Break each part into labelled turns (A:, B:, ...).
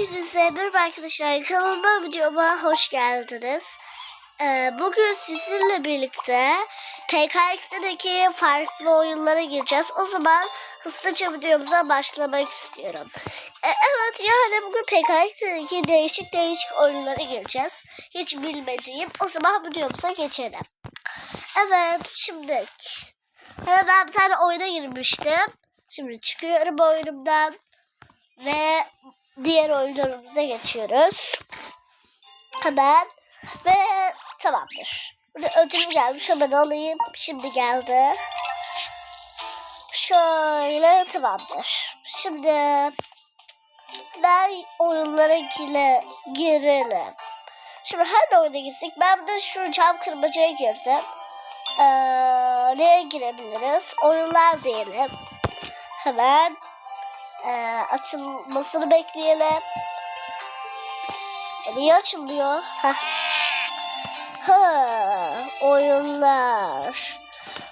A: Hepinize merhaba arkadaşlar. Kanalıma videoma hoş geldiniz. Ee, bugün sizinle birlikte PKX'deki farklı oyunlara gireceğiz. O zaman hızlıca videomuza başlamak istiyorum. Ee, evet yani bugün PKX'deki değişik değişik oyunlara gireceğiz. Hiç bilmediğim. O zaman videomuza geçelim. Evet şimdi hemen ben bir tane oyuna girmiştim. Şimdi çıkıyorum oyunumdan. Ve diğer oyunlarımıza geçiyoruz. Hemen. Ve tamamdır. Burada ödül gelmiş hemen alayım. Şimdi geldi. Şöyle tamamdır. Şimdi ben oyunlara gire, girelim. Şimdi her oyuna girsek ben de şu cam kırmacıya girdim. Ee, neye girebiliriz? Oyunlar diyelim. Hemen ee, açılmasını bekleyelim. E, niye açılmıyor? Heh. Ha, oyunlar.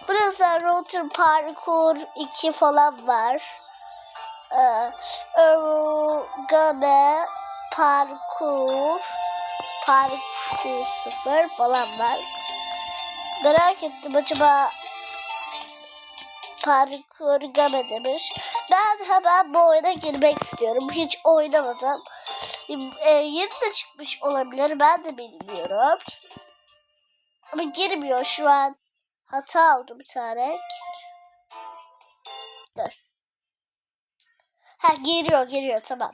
A: Burada Router Parkour 2 falan var. Ee, Origami Parkour Parkour 0 falan var. Merak ettim acaba parkur game demiş. Ben hemen bu oyuna girmek istiyorum. Hiç oynamadım. Ee, yeni de çıkmış olabilir. Ben de bilmiyorum. Ama girmiyor şu an. Hata oldu bir tane. Dur. Ha giriyor giriyor tamam.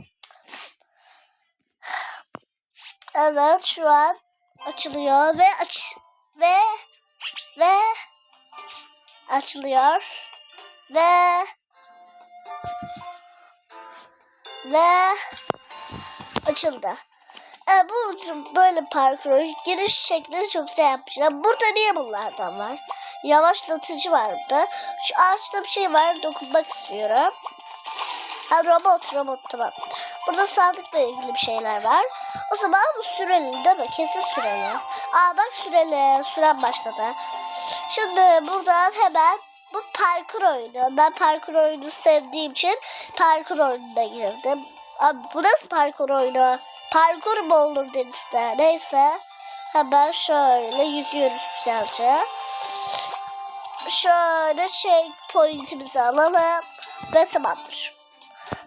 A: Evet şu an açılıyor ve aç ve ve açılıyor ve ve açıldı. E, bu böyle parkur giriş şeklini çok güzel yapmışlar. Burada niye bunlardan var? Yavaşlatıcı vardı. Şu ağaçta bir şey var. Dokunmak istiyorum. Ha robot robot tamam. Burada sağlıkla ilgili bir şeyler var. O zaman bu süreli değil mi? Kesin süreli. Aa bak süreli. Süren başladı. Şimdi buradan hemen bu parkur oyunu. Ben parkur oyunu sevdiğim için parkur oyununa girdim. Abi bu nasıl parkur oyunu? Parkur mu olur denizde? Neyse. Hemen şöyle yüzüyoruz güzelce. Şöyle şey pointimizi alalım. Ve tamamdır.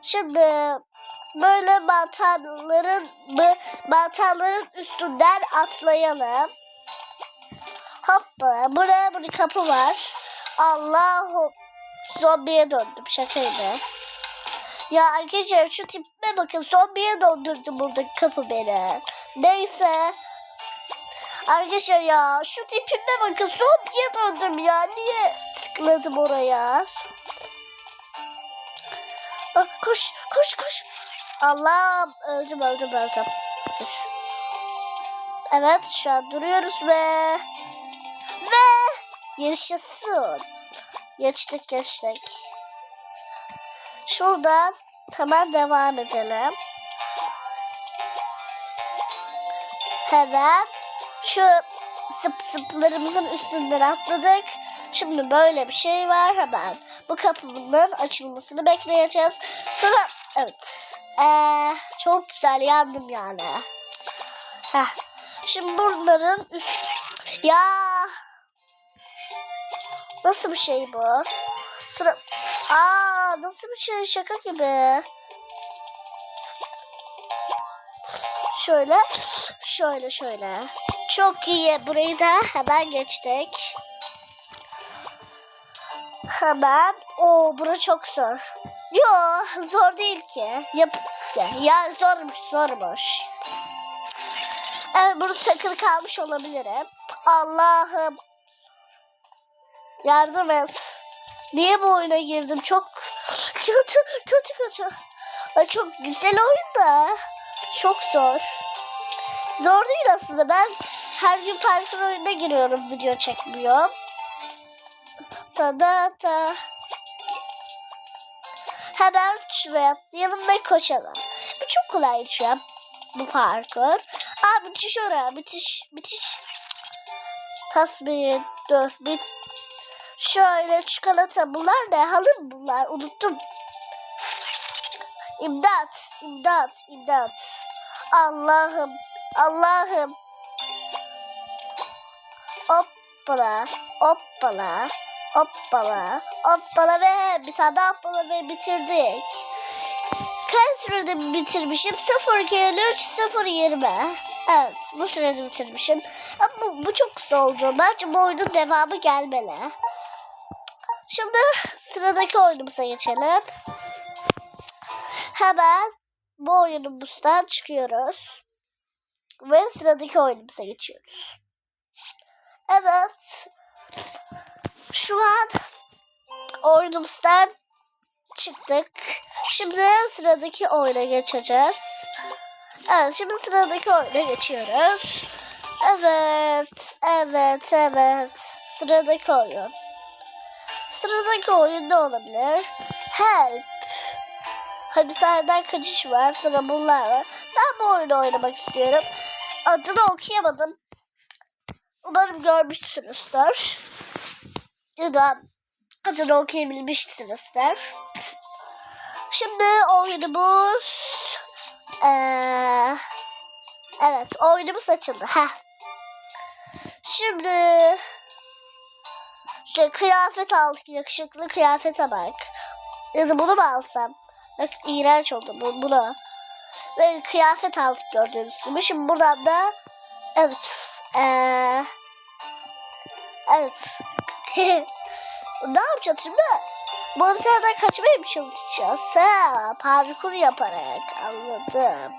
A: Şimdi böyle mantarların mantarların üstünden atlayalım. Hoppa buraya bir kapı var. Allah'ım zombiye döndüm şakaydı. Ya arkadaşlar şu tipime bakın zombiye döndürdü buradaki kapı beni. Neyse. Arkadaşlar ya şu tipime bakın zombiye döndüm ya. Niye tıkladım oraya? Ah, koş koş koş. Allah'ım öldüm öldüm öldüm. Evet şu an duruyoruz ve yaşasın. Geçtik geçtik. Şuradan hemen devam edelim. Hemen şu sıp sıplarımızın üstünden atladık. Şimdi böyle bir şey var hemen. Bu kapının açılmasını bekleyeceğiz. Sonra evet. Ee, çok güzel yandım yani. Heh. Şimdi bunların üst... Ya Nasıl bir şey bu? Sıra... Aa nasıl bir şey şaka gibi. Şöyle şöyle şöyle. Çok iyi. Burayı da hemen geçtik. Hemen. Oo bura çok zor. Yo zor değil ki. Yap ya, zormuş zormuş. Evet burada takılı kalmış olabilirim. Allah'ım Yardım et. Niye bu oyuna girdim? Çok kötü, kötü, kötü. Ay çok güzel oyun da. Çok zor. Zor değil aslında. Ben her gün parkur oyununa giriyorum. Video çekmiyorum. Ta da ta. Hemen şuraya atlayalım ve koşalım. Bu çok kolay şu an. Bu parkur. Aa bitiş oraya. Bitiş. Bitiş. Tasmin. Dur. Bit. Şöyle çikolata bunlar ne? Halı bunlar? Unuttum. İmdat, imdat, imdat. Allah'ım, Allah'ım. Hoppala, hoppala, hoppala, hoppala ve bir tane daha hoppala ve bitirdik. Kaç sürede bitirmişim? 0 53 0 20. Evet bu sürede bitirmişim. Ama bu, bu çok kısa oldu. Bence bu oyunun devamı gelmeli. Şimdi sıradaki oyunumuza geçelim. Hemen bu oyunumuzdan çıkıyoruz. Ve sıradaki oyunumuza geçiyoruz. Evet. Şu an oyunumuzdan çıktık. Şimdi sıradaki oyuna geçeceğiz. Evet şimdi sıradaki oyuna geçiyoruz. Evet, evet, evet. Sıradaki oyun. Sıradaki oyun ne olabilir? Help. Hapishaneden kaçış var. Sonra bunlar var. Ben bu oyunu oynamak istiyorum. Adını okuyamadım. Umarım görmüşsünüzdür. Ya da adını okuyabilmişsinizdir. Şimdi oyunumuz... Ee, evet oyunumuz açıldı. Heh. Şimdi... Şöyle kıyafet aldık. Yakışıklı kıyafete bak. Ya da bunu mu alsam? Bak iğrenç oldu bu, bunu. Ve kıyafet aldık gördüğünüz gibi. Şimdi buradan da evet. Ee, evet. ne yapacağız şimdi? Bu hapishaneden kaçmaya mı çalışacağız? Ha, parkur yaparak anladım.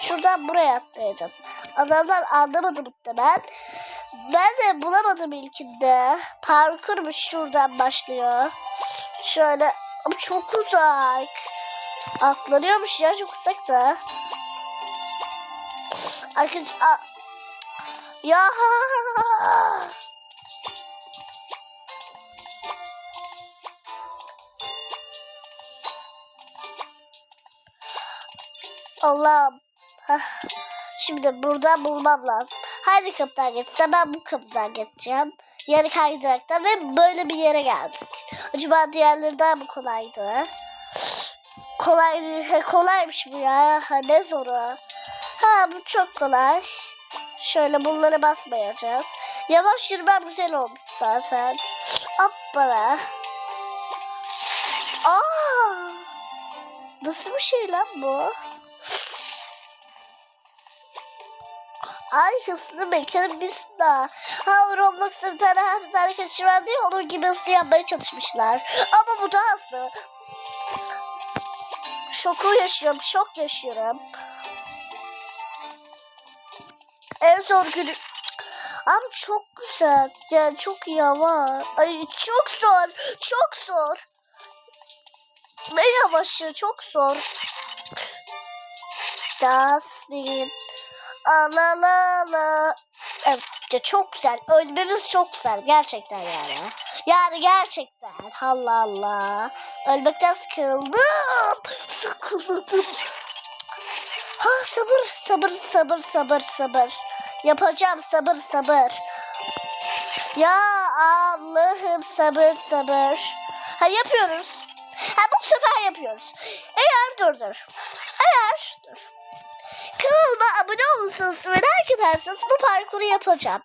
A: Şuradan buraya atlayacağız. Adamlar anlamadı muhtemelen. Ben de bulamadım ilkinde. Parkurmuş şuradan başlıyor. Şöyle ama çok uzak. Atlanıyormuş ya çok uzak da. Arkadaş ya Allah'ım. Şimdi buradan bulmam lazım. Hangi kapıdan geçsem ben bu kapıdan geçeceğim. Yarı kaydıraktan ve böyle bir yere geldik. Acaba diğerleri daha mı kolaydı? Kolay, kolaymış bu ya. Ha, ne zoru. Ha bu çok kolay. Şöyle bunları basmayacağız. Yavaş yürümem güzel olmuş zaten. Hoppala. Aa! Nasıl bir şey lan bu? Ay hızlı mekanı biz de. Ha Roblox'ta bir tane kaçışı vardı ya onun gibi hızlı yapmaya çalışmışlar. Ama bu daha hızlı. Şoku yaşıyorum, şok yaşıyorum. En zor günü... Ama çok güzel. Yani çok yavaş. Ay çok zor. Çok zor. Ne yavaşı çok zor. Dasmin. Ala la la. Evet ya çok güzel. Ölmemiz çok güzel. Gerçekten yani. Yani gerçekten. Allah Allah. Ölmekten sıkıldım. Sıkıldım. Ha sabır sabır sabır sabır sabır. Yapacağım sabır sabır. Ya Allah'ım sabır sabır. Ha yapıyoruz. Ha bu sefer yapıyoruz. Eğer dur dur. Eğer dur. Kanalıma abone olursanız ve like ederseniz bu parkuru yapacağım.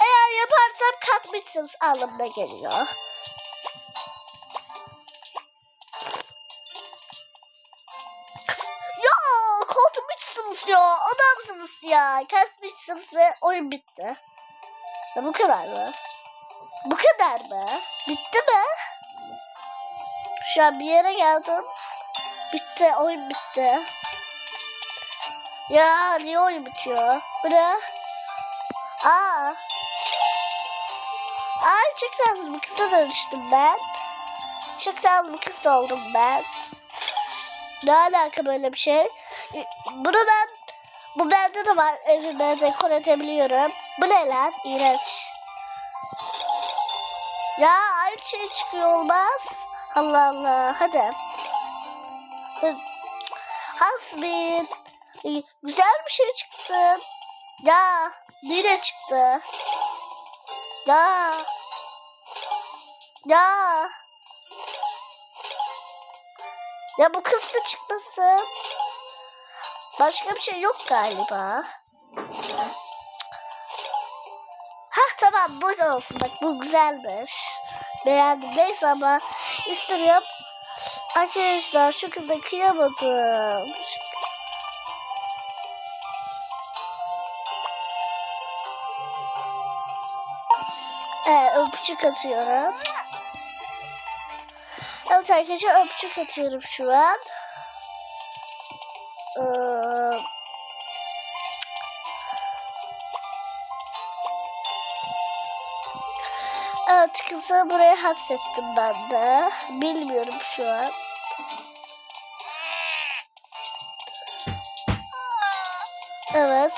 A: Eğer yaparsam katmışsınız anlamına geliyor. Ya katmışsınız ya adamsınız ya. Kasmışsınız ve oyun bitti. Ya bu kadar mı? Bu kadar mı? Bitti mi? Şu an bir yere geldim. Bitti oyun bitti. Ya niye oyun bitiyor? Bu ne? Aa. Aa çok tatlı bir kıza dönüştüm ben. Çok tatlı bir kız oldum ben. Ne alaka böyle bir şey? Bunu ben bu bende de var. Evime dekor edebiliyorum. Bu ne lan? İğrenç. Ya aynı şey çıkıyor olmaz. Allah Allah. Hadi. Hasbin. Güzel bir şey çıksın. Ya yine çıktı. Ya. Ya. Ya bu kız da çıkmasın. Başka bir şey yok galiba. Hah tamam bu olsun bak bu güzelmiş. Beğendim neyse ama istemiyorum. Arkadaşlar şu kıza kıyamadım. Evet öpücük atıyorum. Evet arkadaşlar öpücük atıyorum şu an. Ee, Evet kızı buraya hapsettim ben de. Bilmiyorum şu an. Evet.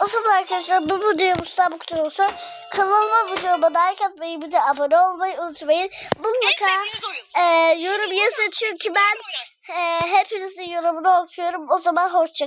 A: O zaman arkadaşlar bu videomuzdan bu kadar olsa kanalıma videoma like atmayı bir de abone olmayı unutmayın. Mutlaka e, yorum yazın çünkü ben e, hepinizin yorumunu okuyorum. O zaman hoşça